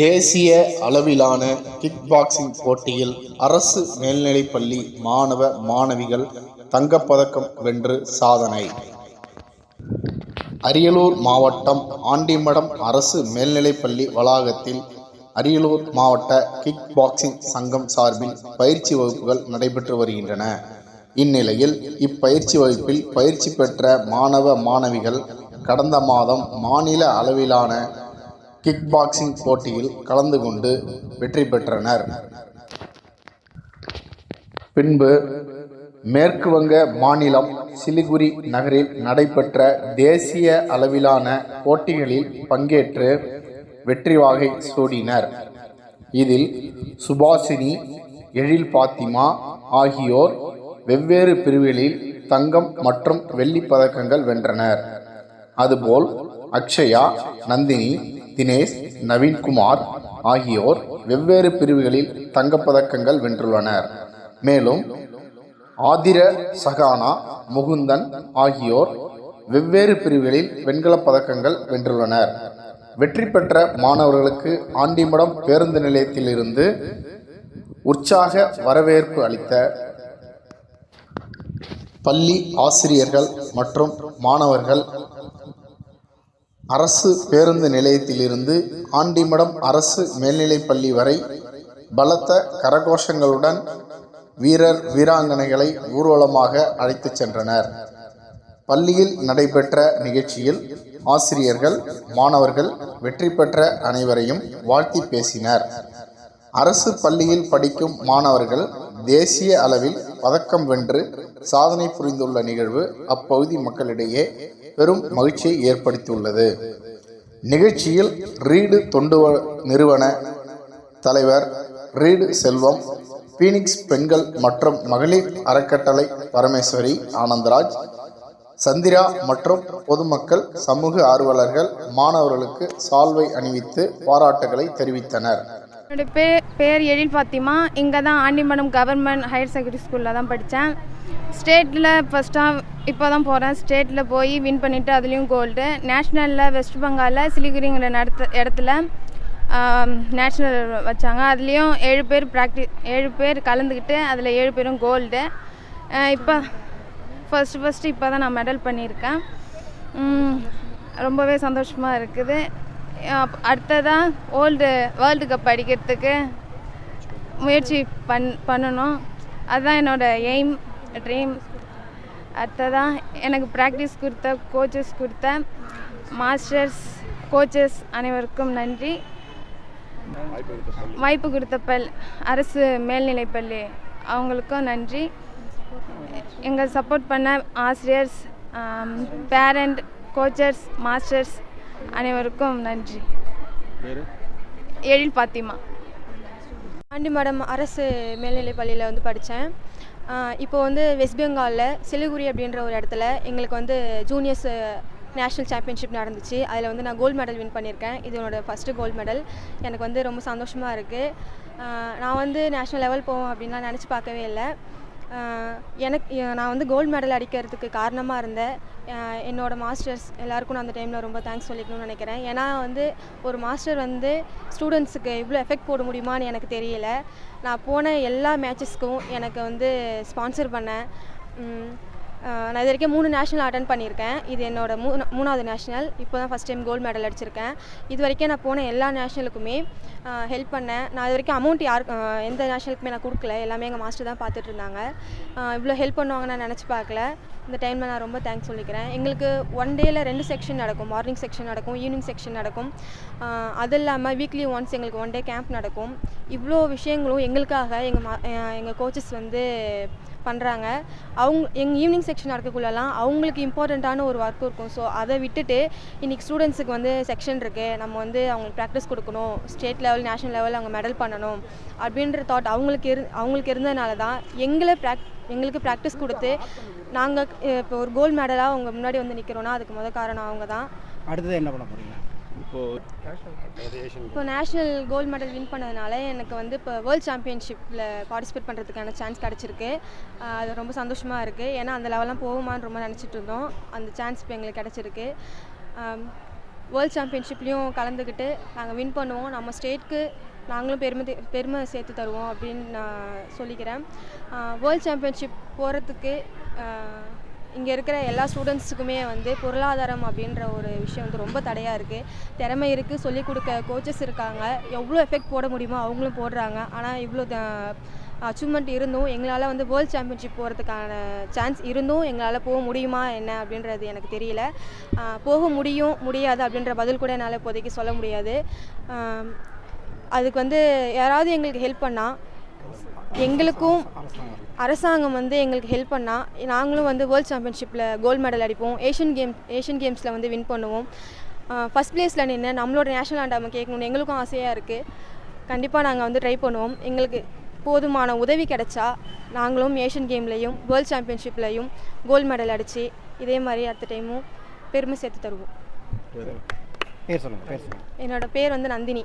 தேசிய அளவிலான kick boxing போட்டியில் அரசு மேல்நிலைப்பள்ளி மாணவ மாணவிகள் தங்கப்பதக்கம் வென்று சாதனை. அரியலூர் மாவட்டம் ஆண்டிமடம் அரசு மேல்நிலைப்பள்ளி வளாகத்தில் அரியலூர் மாவட்ட கிக் பாக்ஸிங் சங்கம் சார்பில் பயிற்சி வகுப்புகள் நடைபெற்று வருகின்றன. இந்நிலையில் இப்பயிற்சி வகுப்பில் பயிற்சி பெற்ற மாணவ மாணவிகள் கடந்த மாதம் மாநில அளவிலான கிக் பாக்ஸிங் போட்டியில் கலந்து கொண்டு வெற்றி பெற்றனர். பின்பு மேற்கு வங்க மாநிலம் சிலிகுரி நகரில் நடைபெற்ற தேசிய அளவிலான போட்டிகளில் பங்கேற்று வெற்றி வாகை சூடினர். இதில் சுபாஷினி எழில் பாத்திமா ஆகியோர் வெவ்வேறு பிரிவுகளில் தங்கம் மற்றும் வெள்ளிப் பதக்கங்கள் வென்றனர். அதுபோல் அக்ஷயா நந்தினி தினேஷ் நவீன்குமார் ஆகியோர் வெவ்வேறு பிரிவுகளில் தங்கப்பதக்கங்கள் வென்றுள்ளனர். மேலும் ஆதிர சகானா முகுந்தன் ஆகியோர் வெவ்வேறு பிரிவுகளில் வெண்கலப் பதக்கங்கள் வென்றுள்ளனர். வெற்றி பெற்ற மாணவர்களுக்கு ஆண்டிமடம் பேருந்து நிலையத்திலிருந்து உற்சாக வரவேற்பு அளித்த பள்ளி ஆசிரியர்கள் மற்றும் மாணவர்கள் அரசு பேருந்து நிலையத்திலிருந்து ஆண்டிமடம் அரசு மேல்நிலைப்பள்ளி வரை பலத்த கரகோஷங்களுடன் வீரர் வீராங்கனைகளை ஊர்வலமாக அழைத்துச் சென்றனர். பள்ளியில் நடைபெற்ற நிகழ்ச்சியில் ஆசிரியர்கள் மாணவர்கள் வெற்றி பெற்ற அனைவரையும் வாழ்த்தி பேசினர். அரசு பள்ளியில் படிக்கும் மாணவர்கள் தேசிய அளவில் பதக்கம் வென்று சாதனை புரிந்துள்ள நிகழ்வு அப்பகுதி மக்களிடையே பெரும் மகிழ்ச்சியை ஏற்படுத்தியுள்ளது. நிகழ்ச்சியில் ரீடு தொண்டு நிறுவன தலைவர் ரீடு செல்வம் பீனிக்ஸ் பெண்கள் மற்றும் மகளிர் அறக்கட்டளை பரமேஸ்வரி ஆனந்தராஜ் சந்திரா மற்றும் பொதுமக்கள் சமூக ஆர்வலர்கள் மாணவர்களுக்கு சால்வை அணிவித்து பாராட்டுகளை தெரிவித்தனர். என்னோட பேர் பேர் எழில் ஃபாத்திமா. இங்கே தான் ஆண்டிமடம் கவர்மெண்ட் ஹையர் செகண்டரி ஸ்கூலில் தான் படித்தேன் ஸ்டேட்டில் ஃபஸ்ட்டாக இப்போ தான் போகிறேன் ஸ்டேட்டில் போய் வின் பண்ணிவிட்டு அதுலேயும் கோல்டு நேஷ்னலில் வெஸ்ட் பெங்காலில் சிலிகுரிங்கிற நடத்த இடத்துல நேஷ்னல் வச்சாங்க. அதுலேயும் ஏழு பேர் ப்ராக்டி ஏழு பேர் கலந்துக்கிட்டு அதில் ஏழு பேரும் கோல்டு இப்போ ஃபஸ்ட்டு ஃபஸ்ட்டு இப்போ தான் நான் மெடல் பண்ணியிருக்கேன். ரொம்பவே சந்தோஷமாக இருக்குது. அடுத்ததான் அடுத்ததாக ஓல்டு வேர்ல்டு கப் அடிக்கிறதுக்கு முயற்சி பண் பண்ணணும். அதுதான் என்னோடய எய்ம் ட்ரீம் அடுத்ததாக எனக்கு ப்ராக்டிஸ் கொடுத்த கோச்சஸ் கொடுத்த மாஸ்டர்ஸ் கோச்சஸ் அனைவருக்கும் நன்றி. வாய்ப்பு கொடுத்த பல் அரசு மேல்நிலைப்பள்ளி அவங்களுக்கும் நன்றி. எங்கள் சப்போர்ட் பண்ண ஆசிரியர்ஸ் பேரண்ட் கோச்சர்ஸ் மாஸ்டர்ஸ் அனைவருக்கும் நன்றி. எழில் பாத்திமா. ஆண்டிமடம் அரசு மேல்நிலைப் பள்ளியில் வந்து படித்தேன் இப்போ வந்து வெஸ்ட் பெங்காலில் சிலிகுரி அப்படின்ற ஒரு இடத்துல எங்களுக்கு வந்து ஜூனியர்ஸ் நேஷ்னல் சாம்பியன்ஷிப் நடந்துச்சு. அதில் வந்து நான் கோல்டு மெடல் வின் பண்ணியிருக்கேன். இது என்னோடய ஃபஸ்ட்டு கோல்டு மெடல் எனக்கு வந்து ரொம்ப சந்தோஷமாக இருக்குது நான் வந்து நேஷ்னல் லெவல் போவேன் அப்படின்லாம் நினச்சி பார்க்கவே இல்லை. எனக்கு நான் வந்து கோல்டு மெடல் அடிக்கிறதுக்கு காரணமாக இருந்தேன் என்னோடய மாஸ்டர்ஸ் எல்லாருக்கும் நான் அந்த டைமில் ரொம்ப தேங்க்ஸ் சொல்லிக்கணும்னு நினைக்கிறேன். ஏன்னா வந்து ஒரு மாஸ்டர் வந்து ஸ்டூடெண்ட்ஸுக்கு இவ்வளோ எஃபெக்ட் போட முடியுமான்னு எனக்கு தெரியல. நான் போன எல்லா மேட்சஸ்க்கும் எனக்கு வந்து ஸ்பான்சர் பண்ணேன். நான் இது வரைக்கும் மூணு நேஷனல் அட்டன் பண்ணியிருக்கேன். இது என்னோட மூணு மூணாவது நேஷ்னல் இப்போ தான் ஃபஸ்ட் டைம் கோல்டு மெடல் அடிச்சிருக்கேன். இது வரைக்கும் நான் போன எல்லா நேஷனலுக்குமே ஹெல்ப் பண்ணேன். நான் இது வரைக்கும் அமௌண்ட் யார் எந்த நேஷ்னலுக்குமே நான் கொடுக்கல. எல்லாமே எங்கள் மாஸ்டர் தான் பார்த்துட்டு இருந்தாங்க இவ்வளோ ஹெல்ப் பண்ணுவாங்க நான் நினச்சி பார்க்கல. இந்த டைமில் நான் ரொம்ப தேங்க்ஸ் சொல்லிக்கிறேன். எங்களுக்கு ஒன் டேயில் ரெண்டு செக்ஷன் நடக்கும். மார்னிங் செக்ஷன் நடக்கும் ஈவினிங் செக்ஷன் நடக்கும். அது இல்லாமல் வீக்லி ஒன்ஸ் எங்களுக்கு ஒன் டே கேம்ப் நடக்கும். இவ்வளோ விஷயங்களும் எங்களுக்காக எங்கள் மா எங்கள் கோச்சஸ் வந்து பண்ணுறாங்க அவங்க எங்கள் ஈவினிங் செக்ஷன் நடக்கக்குள்ளலாம் அவங்களுக்கு இம்பார்ட்டண்ட்டான ஒரு ஒர்க் இருக்கும். ஸோ அதை விட்டுட்டு இன்றைக்கி ஸ்டூடெண்ட்ஸுக்கு வந்து செக்ஷன் இருக்குது நம்ம வந்து அவங்களுக்கு ப்ராக்டிஸ் கொடுக்கணும். ஸ்டேட் லெவல் நேஷனல் லெவல் அவங்க மெடல் பண்ணணும். அப்படின்ற தாட் அவங்களுக்கு இரு அவங்களுக்கு இருந்ததுனால தான் எங்களை ப்ராக் எங்களுக்கு ப்ராக்டிஸ் கொடுத்து நாங்கள் இப்போ ஒரு கோல்டு மெடலாக அவங்க முன்னாடி வந்து நிற்கிறோன்னா அதுக்கு முத காரணம் அவங்க தான் அடுத்தது என்ன பண்ண இப்போ நேஷ்னல் கோல்டு மெடல் வின் பண்ணதுனால எனக்கு வந்து இப்போ வேர்ல்ட் சாம்பியன்ஷிப்பில் பார்ட்டிசிபேட் பண்ணுறதுக்கான சான்ஸ் கிடச்சிருக்கு. அது ரொம்ப சந்தோஷமாக இருக்குது ஏன்னா அந்த லெவலாம் போகுமான்னு ரொம்ப நினச்சிட்டு இருந்தோம். அந்த சான்ஸ் இப்போ எங்களுக்கு கிடச்சிருக்கு. வேர்ல்ட் சாம்பியன்ஷிப்லேயும் கலந்துக்கிட்டு நாங்கள் வின் பண்ணுவோம். நம்ம ஸ்டேட்க்கு நாங்களும் பெருமை பெருமை சேர்த்து தருவோம் அப்படின்னு நான் சொல்லிக்கிறேன். வேர்ல்ட் சாம்பியன்ஷிப் போகிறதுக்கு இங்கே இருக்கிற எல்லா ஸ்டூடெண்ட்ஸுக்குமே வந்து பொருளாதாரம் அப்படின்ற ஒரு விஷயம் வந்து ரொம்ப தடையாக இருக்குது திறமை இருக்குது சொல்லிக் கொடுக்க கோச்சஸ் இருக்காங்க. எவ்வளோ எஃபெக்ட் போட முடியுமோ அவங்களும் போடுறாங்க. ஆனால் இவ்வளோ அச்சீவ்மெண்ட் இருந்தும் எங்களால் வந்து வேர்ல்ட் சாம்பியன்ஷிப் போகிறதுக்கான சான்ஸ் இருந்தும் எங்களால் போக முடியுமா என்ன அப்படின்றது எனக்கு தெரியல. போக முடியும் முடியாது அப்படின்ற பதில் கூட என்னால் இப்போதைக்கு சொல்ல முடியாது. அதுக்கு வந்து யாராவது எங்களுக்கு ஹெல்ப் பண்ணால் எங்களுக்கும் அரசாங்கம் வந்து எங்களுக்கு ஹெல்ப் பண்ணால் நாங்களும் வந்து வேர்ல்ட் சாம்பியன்ஷிப்பில் கோல்டு மெடல் அடிப்போம். ஏஷியன் கேம் ஏஷியன் கேம்ஸில் வந்து வின் பண்ணுவோம். ஃபஸ்ட் ப்ளேஸில் நின்று நம்மளோட நேஷனல் ஆண்டாம கேட்கணும்னு எங்களுக்கும் ஆசையாக இருக்குது கண்டிப்பாக நாங்கள் வந்து ட்ரை பண்ணுவோம். எங்களுக்கு போதுமான உதவி கிடைச்சா நாங்களும் ஏஷியன் கேம்லேயும் வேர்ல்ட் சாம்பியன்ஷிப்லேயும் கோல்டு மெடல் அடித்து இதே மாதிரி அடுத்த டைமும் பெருமை சேர்த்து தருவோம். என்னோட பேர் வந்து நந்தினி.